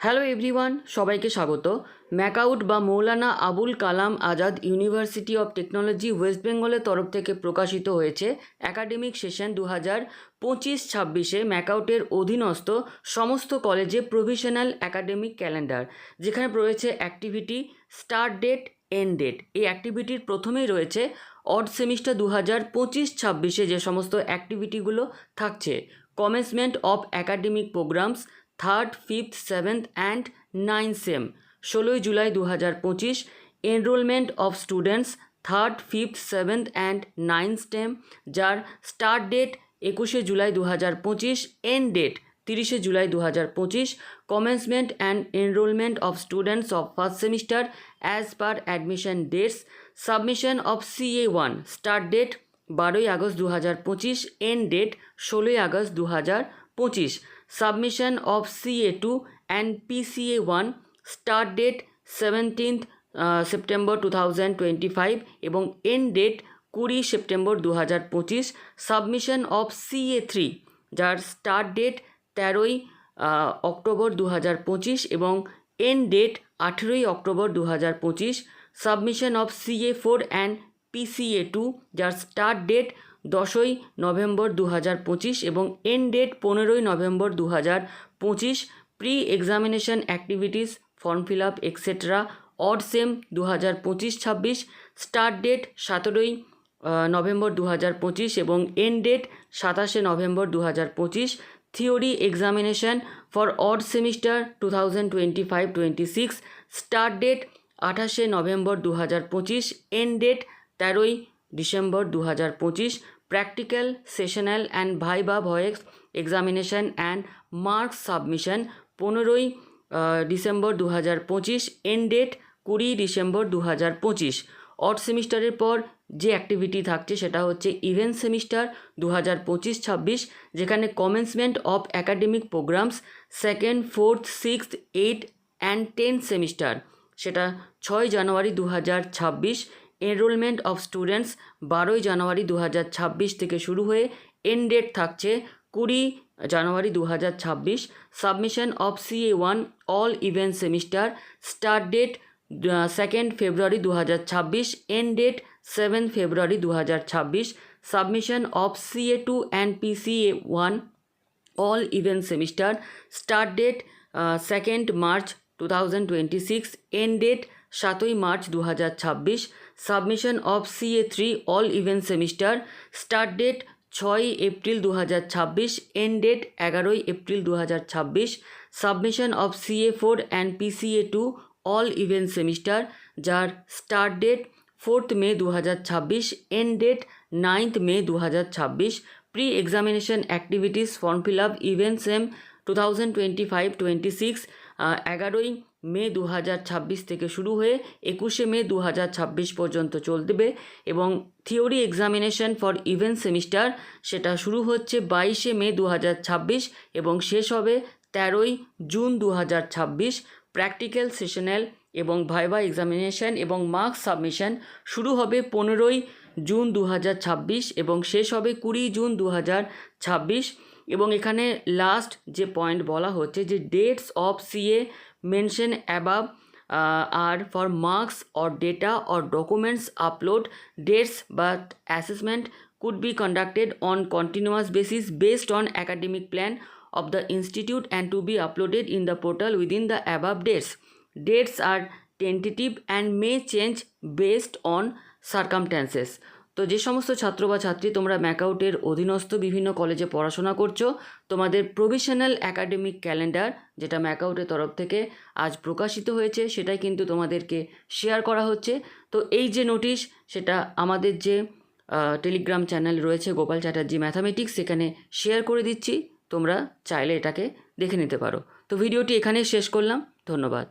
Hello everyone সবাইকে স্বাগত। ম্যাকাউট বা Maulana Abul Kalam Azad university of technology west বেঙ্গলের তরফ থেকে প্রকাশিত হয়েছে একাডেমিক সেশন দু হাজার পঁচিশ ছাব্বিশে ম্যাকাউটের অধীনস্থ সমস্ত কলেজে প্রভিশনাল একাডেমিক ক্যালেন্ডার যেখানে রয়েছে activity start date end date এই অ্যাক্টিভিটির প্রথমেই রয়েছে অড সেমিস্টার দু হাজার পঁচিশ ছাব্বিশে যে সমস্ত অ্যাক্টিভিটিগুলো থাকছে। Commencement of academic programs third, fifth, seventh and nine sem. ষোলোই জুলাই দু হাজার পঁচিশ, enrolment of students, third, fifth, seventh and nine sem যার স্টার্ট ডেট একুশে জুলাই দু হাজার পঁচিশ এন্ড ডেট তিরিশে জুলাই দু হাজার পঁচিশ commencement and enrolment of students of first semester as per admission dates submission of CA one start date বারোই আগস্ট দু হাজার পঁচিশ এন্ড ডেট ষোলোই আগস্ট দু হাজার পঁচিশ। Submission and PCA one start date seventeenth September two thousand twenty five এবং এন্ড ডেট কুড়ি সেপ্টেম্বর দু হাজার পঁচিশ সাবমিশন অফ সিএ থ্রি যার স্টার্ট ডেট তেরোই অক্টোবর দু হাজার পঁচিশ এবং এন্ড ডেট আঠেরোই অক্টোবর দু হাজার পঁচিশ submission of CA four and PCA two যার স্টার্ট ডেট দশই নভেম্বর দু হাজার পঁচিশ এবং এন্ড ডেট পনেরোই নভেম্বর দু হাজার পঁচিশ pre examination activities form fill up etcetera odd sem দু হাজার পঁচিশ ছাব্বিশ স্টার্ট ডেট সতেরোই নভেম্বর দু হাজার পঁচিশ এবং এন্ড ডেট সাতাশে নভেম্বর দু হাজার পঁচিশ theory examination for odd semester two thousand twenty five twenty six start date আঠাশে নভেম্বর দু হাজার পঁচিশ এন্ড ডেট তেরোই ডিসেম্বর দু হাজার পঁচিশ practical sessional and viva voce examination and marks submission পনেরোই ডিসেম্বর দু হাজার পঁচিশ এন্ড ডেট কুড়ি ডিসেম্বর দু হাজার পঁচিশ। অড সেমিস্টারের পর যে অ্যাক্টিভিটি থাকছে সেটা হচ্ছে ইভেন্ট সেমিস্টার দু হাজার পঁচিশ, ছাব্বিশ, যেখানে commencement of academic programs second fourth sixth eight and tenth semester. সেটা ছয় জানুয়ারি দু হাজার ছাব্বিশ এনরোলমেন্ট অফ স্টুডেন্টস বারোই জানুয়ারি দু হাজার ছাব্বিশ থেকে শুরু হয়ে এন্ড ডেট থাকছে কুড়ি জানুয়ারি দু হাজার ছাব্বিশ submission of CA one all event semester start date second February দু হাজার ছাব্বিশ এন্ড ডেট সেভেন ফেব্রুয়ারি দু হাজার ছাব্বিশ submission of CA two and PCA one all event semester start date second March two thousand twenty six end date সাতই মার্চ দু ছাব্বিশ, submission of CA three all event semester, start date ছয়ই এপ্রিল দু হাজার ছাব্বিশ, এন্ড ডেট এগারোই এপ্রিল দু হাজার ছাব্বিশ, submission of CA four and PCA two all event semester, যার স্টার্ট ডেট ফোর্থ মে দু হাজার ছাব্বিশ, এন্ড ডেট নাইন্থ মে দু হাজার ছাব্বিশ pre examination activities form fill up event sem two thousand twenty five twenty six এগারোই মে দু হাজার ছাব্বিশ থেকে শুরু হয়ে একুশে মে দু হাজার ছাব্বিশ পর্যন্ত চলবে এবং theory examination for event semester সেটা শুরু হচ্ছে বাইশে মে দু হাজার ছাব্বিশ এবং শেষ হবে তেরোই জুন দু হাজার ছাব্বিশ। প্র্যাকটিক্যাল সেশনাল এবং ভাইভা এক্সামিনেশন এবং মার্কস সাবমিশন শুরু হবে পনেরোই জুন দু হাজার ছাব্বিশ এবং শেষ হবে কুড়ি জুন দু হাজার ছাব্বিশ এবং এখানে লাস্ট যে পয়েন্ট বলা হচ্ছে যে dates of CA mention above are for marks or data or documents upload dates বা assessment could be conducted on continuous basis based on academic plan of the institute and to be uploaded in the portal within the above dates dates are tentative and may change based on circumstances তো যে সমস্ত ছাত্র বা ছাত্রী তোমরা ম্যাকআউটের অধীনস্থ বিভিন্ন কলেজে পড়াশোনা করছ, তোমাদের প্রভিশনাল একাডেমিক ক্যালেন্ডার যেটা ম্যাকআউটের তরফ থেকে আজ প্রকাশিত হয়েছে, সেটাই কিন্তু তোমাদেরকে শেয়ার করা হচ্ছে। তো এই যে নোটিশ সেটা আমাদের যে টেলিগ্রাম চ্যানেল রয়েছে গোপাল চ্যাটার্জি ম্যাথামেটিক্স সেখানে শেয়ার করে দিচ্ছি। তোমরা চাইলে এটাকে দেখে নিতে পারো। তো ভিডিওটি এখানেই শেষ করলাম। ধন্যবাদ।